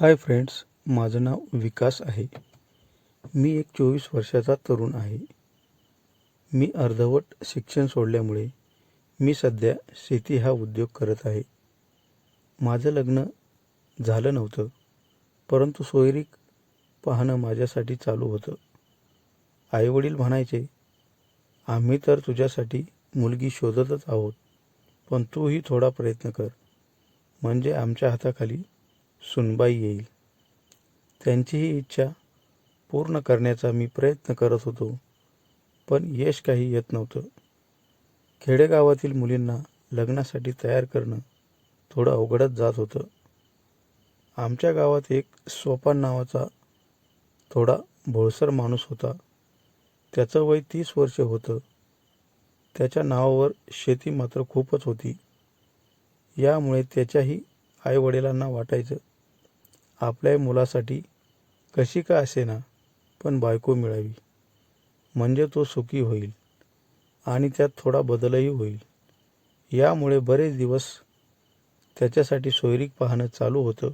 Hi friends माझं नाव विकास आहे. मी एक चोवीस वर्षाचा तरुण आहे. मी अर्धवट शिक्षण सोडल्यामुळे मी सध्या शेती हा उद्योग करत आहे. माझं लग्न झालं नव्हतं परंतु सोयरीक पाहणं माझ्यासाठी चालू होतं. आईवडील म्हणायचे आम्ही तर तुझ्यासाठी मुलगी शोधतच आहोत पण तूही थोडा प्रयत्न कर. म्हणजे आमच्या हाताखाली सुनबाई येईल. त्यांची ही इच्छा पूर्ण करण्याचा मी प्रयत्न करत होतो पण यश काही येत नव्हतं. खेडेगावातील मुलींना लग्नासाठी तयार करणं थोडं अवघडच जात होतं. आमच्या गावात एक सोपान नावाचा थोडा भोळसर माणूस होता. त्याचं वय तीस वर्ष होतं. त्याच्या नावावर शेती मात्र खूपच होती. यामुळे त्याच्याही आईवडिलांना वाटायचं आपल्या मुलासाठी कशी का असेना पण बायको मिळावी. म्हणजे तो सुखी होईल आणि त्यात थोडा बदलही होईल. यामुळे बरेच दिवस त्याच्यासाठी सोयरीक पाहणं चालू होतं.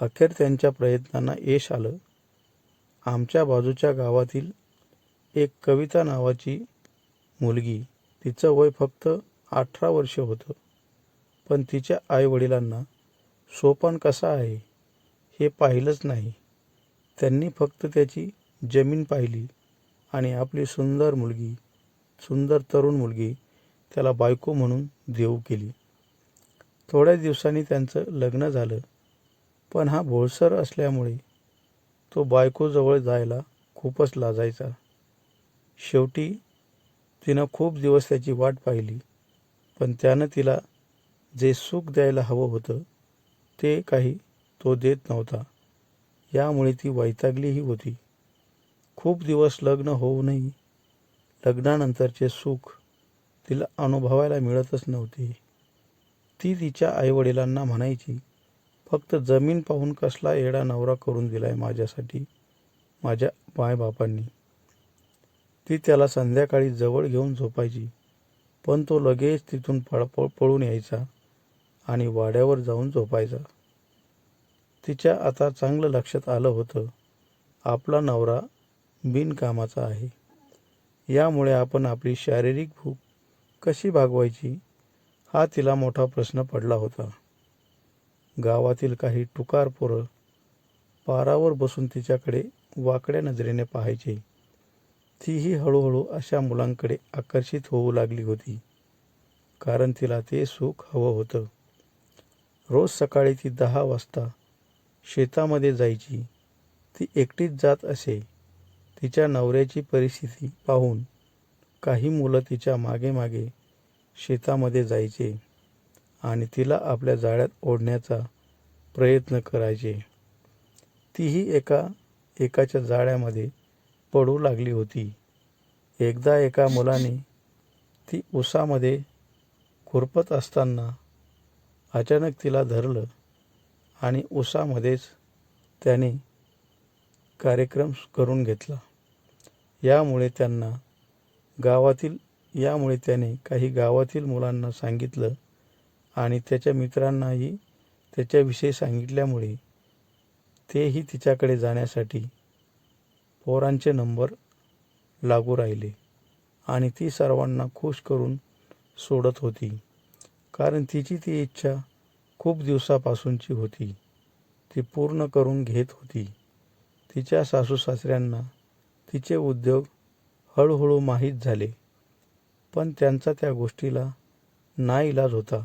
अखेर त्यांच्या प्रयत्नांना यश आलं. आमच्या बाजूच्या गावातील एक कविता नावाची मुलगी तिचं वय फक्त अठरा वर्ष होतं. पण तिच्या आईवडिलांना सोपान कसा आहे हे पाहिलंच नाही. त्यांनी फक्त त्याची जमीन पाहिली आणि आपली सुंदर मुलगी सुंदर तरुण मुलगी त्याला बायको म्हणून देऊ केली. थोड्या दिवसांनी त्यांचं लग्न झालं. पण हा भोळसर असल्यामुळे तो बायकोजवळ जायला खूपच लाजायचा. शेवटी तिनं खूप दिवस त्याची वाट पाहिली पण त्यानं तिला जे सुख द्यायला हवं होतं ते काही तो देत नव्हता. यामुळे ती वैतागलीही होती. खूप दिवस लग्न होऊनही लग्नानंतरचे सुख तिला अनुभवायला मिळतच नव्हते. ती तिच्या आईवडिलांना म्हणायची फक्त जमीन पाहून कसला येडा नवरा करून दिलाय माझ्यासाठी माझ्या मायबापांनी. ती त्याला संध्याकाळी जवळ घेऊन झोपायची पण तो लगेच तिथून पळ पळून यायचा. आणि वाड्यावर जाऊन झोपायचा. तिच्या आता चांगलं लक्षात आलं होतं. आपला नवरा बिनकामाचा आहे. यामुळे आपण आपली शारीरिक भूक कशी भागवायची हा तिला मोठा प्रश्न पडला होता. गावातील काही टुकार पोरं पारावर बसून तिच्याकडे वाकड्या नजरेने पाहायचे. तीही हळूहळू अशा मुलांकडे आकर्षित होऊ लागली होती. कारण तिला ते सुख हवं होतं. रोज सकाळी ती दहा वाजता शेतामध्ये जायची. ती एकटीच जात असे. तिच्या नवऱ्याची परिस्थिती पाहून काही मुलं तिच्यामागे मागे शेतामध्ये जायचे आणि तिला आपल्या जाळ्यात ओढण्याचा प्रयत्न करायचे. तीही एका एकाच्या जाळ्यामध्ये पडू लागली होती. एकदा एका मुलाने ती उसामध्ये खुरपत असताना अचानक तिला धरलं आणि उसामध्येच त्याने कार्यक्रम करून घेतला. यामुळे त्यांना गावातील यामुळे त्याने काही गावातील मुलांना सांगितलं आणि त्याच्या मित्रांनाही त्याच्याविषयी सांगितल्यामुळे तेही तिच्याकडे जाण्यासाठी पोरांचे नंबर लागू राहिले आणि ती सर्वांना खुश करून सोडत होती. कारण तिची ती इच्छा खूप दिवसापासूनची होती. ती पूर्ण करून घेत होती. तिच्या सासू सासऱ्यांना तिचे उद्योग हळूहळू माहीत झाले पण त्यांचा त्या गोष्टीला नाईलाज होता.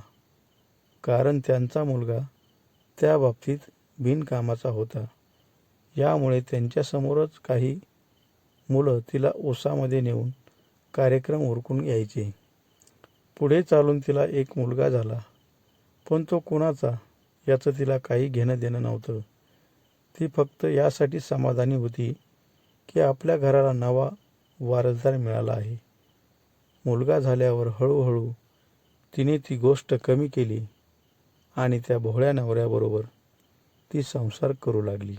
कारण त्यांचा मुलगा त्या बाबतीत बिनकामाचा होता. यामुळे त्यांच्यासमोरच काही मुलं तिला ओसामध्ये नेऊन कार्यक्रम उरकून यायचे पुढे चालून तिला एक मुलगा झाला. पण तो कुणाचा याचं तिला काही घेणं देणं नव्हतं. ती फक्त यासाठी समाधानी होती की आपल्या घराला नवा वारसदार मिळाला आहे. मुलगा झाल्यावर हळूहळू तिने ती गोष्ट कमी केली आणि त्या भोळ्या नवऱ्याबरोबर ती संसार करू लागली.